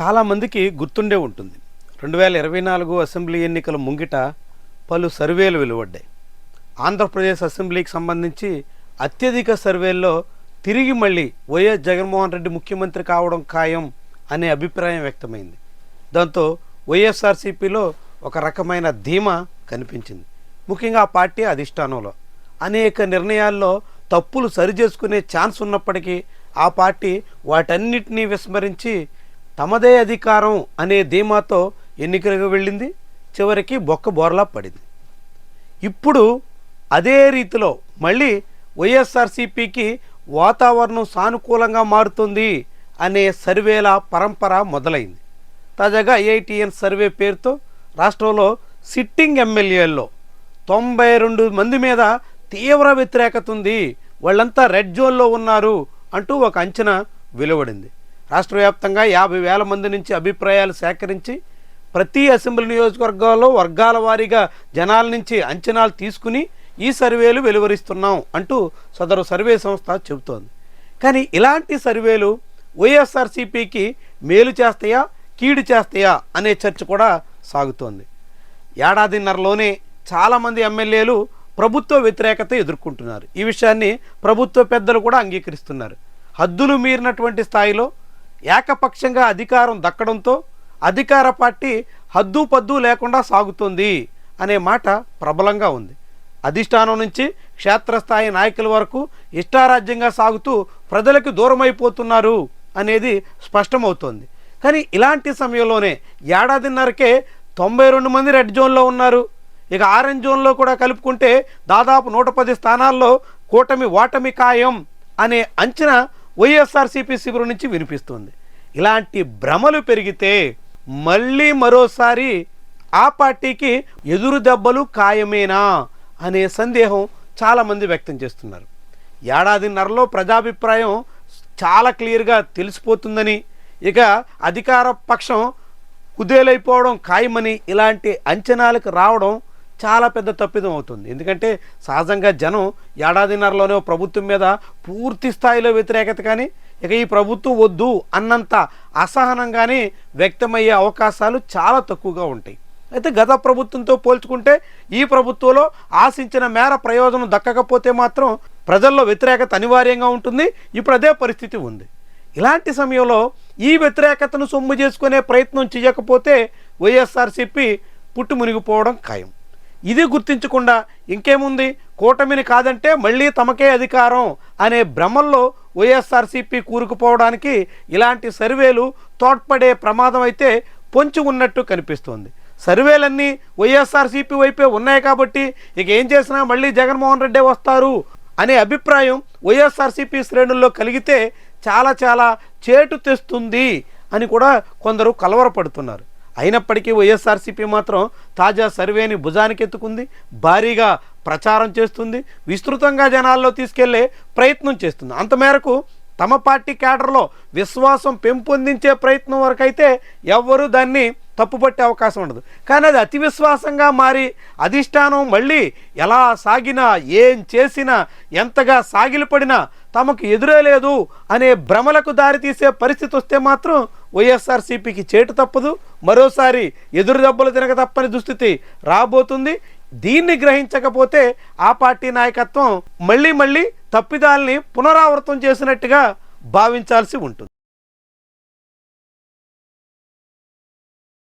చాలామందికి గుర్తుండే ఉంటుంది. రెండు వేల ఇరవై నాలుగు అసెంబ్లీ ఎన్నికల ముంగిట పలు సర్వేలు వెలువడ్డాయి. ఆంధ్రప్రదేశ్ అసెంబ్లీకి సంబంధించి అత్యధిక సర్వేల్లో తిరిగి మళ్ళీ వైఎస్ జగన్మోహన్ రెడ్డి ముఖ్యమంత్రి కావడం ఖాయం అనే అభిప్రాయం వ్యక్తమైంది. దాంతో వైఎస్ఆర్సీపీలో ఒక రకమైన ధీమా కనిపించింది. ముఖ్యంగా ఆ పార్టీ అధిష్టానంలో. అనేక నిర్ణయాల్లో తప్పులు సరిచేసుకునే ఛాన్స్ ఉన్నప్పటికీ ఆ పార్టీ వాటన్నిటినీ విస్మరించి తమదే అధికారం అనే ధీమాతో ఎన్నికలకు వెళ్ళింది. చివరికి బొక్క బోర్లా పడింది. ఇప్పుడు అదే రీతిలో మళ్ళీ వైఎస్ఆర్సీపీకి వాతావరణం సానుకూలంగా మారుతుంది అనే సర్వేల పరంపర మొదలైంది. తాజాగా ఐఐటిఎన్ సర్వే పేరుతో రాష్ట్రంలో సిట్టింగ్ ఎమ్మెల్యేల్లో తొంభై రెండు మంది మీద తీవ్ర వ్యతిరేకత ఉంది. వాళ్ళంతా రెడ్ జోన్లో ఉన్నారు అంటూ ఒక అంచనా వెలువడింది. రాష్ట్ర వ్యాప్తంగా యాభై వేల మంది నుంచి అభిప్రాయాలు సేకరించి ప్రతి అసెంబ్లీ నియోజకవర్గాల్లో వర్గాల వారీగా జనాల నుంచి అంచనాలు తీసుకుని ఈ సర్వేలు వెలువరిస్తున్నాం అంటూ సదరు సర్వే సంస్థ చెబుతోంది. కానీ ఇలాంటి సర్వేలు వైఎస్ఆర్సీపీకి మేలు చేస్తాయా కీడు చేస్తాయా అనే చర్చ కూడా సాగుతోంది. ఏడాదిన్నరలోనే చాలామంది ఎమ్మెల్యేలు ప్రభుత్వ వ్యతిరేకత ఎదుర్కొంటున్నారు. ఈ విషయాన్ని ప్రభుత్వ పెద్దలు కూడా అంగీకరిస్తున్నారు. హద్దులు మీరినటువంటి స్థాయిలో ఏకపక్షంగా అధికారం దక్కడంతో అధికార పార్టీ హద్దు పద్దు లేకుండా సాగుతుంది అనే మాట ప్రబలంగా ఉంది. అధిష్టానం నుంచి క్షేత్రస్థాయి నాయకుల వరకు ఇష్టారాజ్యంగా సాగుతూ ప్రజలకు దూరమైపోతున్నారు అనేది స్పష్టమవుతోంది. కానీ ఇలాంటి సమయంలోనే ఏడాదిన్నరకే తొంభై రెండు మంది రెడ్ జోన్లో ఉన్నారు. ఇక ఆరెంజ్ జోన్లో కూడా కలుపుకుంటే దాదాపు నూట పది స్థానాల్లో కూటమి ఓటమి ఖాయం అనే అంచనా వైఎస్ఆర్సీపీ శిబిరం నుంచి వినిపిస్తుంది. ఇలాంటి భ్రమలు పెరిగితే మళ్ళీ మరోసారి ఆ పార్టీకి ఎదురు దెబ్బలు ఖాయమేనా అనే సందేహం చాలామంది వ్యక్తం చేస్తున్నారు. ఏడాదిన్నరలో ప్రజాభిప్రాయం చాలా క్లియర్గా తెలిసిపోతుందని ఇక అధికార పక్షం కుదేలైపోవడం ఖాయమని ఇలాంటి అంచనాలకు రావడం చాలా పెద్ద తప్పిదం అవుతుంది. ఎందుకంటే సహజంగా జనం ఏడాదిన్నరలోనే ప్రభుత్వం మీద పూర్తి స్థాయిలో వ్యతిరేకత కానీ ఇక ఈ ప్రభుత్వం వద్దు అన్నంత అసహనంగానే వ్యక్తమయ్యే అవకాశాలు చాలా తక్కువగా ఉంటాయి. అయితే గత ప్రభుత్వంతో పోల్చుకుంటే ఈ ప్రభుత్వంలో ఆశించిన మేర ప్రయోజనం దక్కకపోతే మాత్రం ప్రజల్లో వ్యతిరేకత అనివార్యంగా ఉంటుంది. ఇప్పుడు అదే పరిస్థితి ఉంది. ఇలాంటి సమయంలో ఈ వ్యతిరేకతను సొమ్ము చేసుకునే ప్రయత్నం చేయకపోతే వైఎస్ఆర్సీపీ పుట్టు మునిగిపోవడం ఖాయం. ఇది గుర్తించకుండా ఇంకేముంది? కూటమిని కాదంటే మళ్ళీ తమకే అధికారం అనే భ్రమల్లో వైఎస్ఆర్సీపీ కూరుకుపోవడానికి ఇలాంటి సర్వేలు తోడ్పడే ప్రమాదం అయితే పొంచి ఉన్నట్టు కనిపిస్తోంది. సర్వేలన్నీ వైఎస్ఆర్సీపీ వైపే ఉన్నాయి కాబట్టి ఇక ఏం చేసినా మళ్ళీ జగన్మోహన్ రెడ్డి వస్తారు అనే అభిప్రాయం వైఎస్ఆర్సీపీ శ్రేణుల్లో కలిగితే చాలా చాలా చేటు తెస్తుంది అని కూడా కొందరు కలవరపడుతున్నారు. అయినప్పటికీ వైఎస్ఆర్సీపీ మాత్రం తాజా సర్వేని భుజానికి ఎత్తుకుంది భారీగా ప్రచారం చేస్తుంది విస్తృతంగా జనాల్లో తీసుకెళ్ళే ప్రయత్నం చేస్తుంది. అంత మేరకు తమ పార్టీ క్యాడర్లో విశ్వాసం పెంపొందించే ప్రయత్నం వరకైతే ఎవ్వరూ దాన్ని తప్పుపట్టే అవకాశం ఉండదు. కానీ అది అతి విశ్వాసంగా మారి అధిష్టానం మళ్ళీ ఎలా సాగినా ఏం చేసినా ఎంతగా సాగిలిపడినా తమకు ఎదురే లేదు అనే భ్రమలకు దారితీసే పరిస్థితి వస్తే మాత్రం వైఎస్ఆర్సీపీకి చేటు తప్పదు మరోసారి ఎదురు దెబ్బలు తినక తప్పని దుస్థితి రాబోతుంది. దీన్ని గ్రహించకపోతే ఆ పార్టీ నాయకత్వం మళ్ళీ మళ్ళీ తప్పిదాల్ని పునరావృతం చేసినట్టుగా భావించాల్సి ఉంటుంది.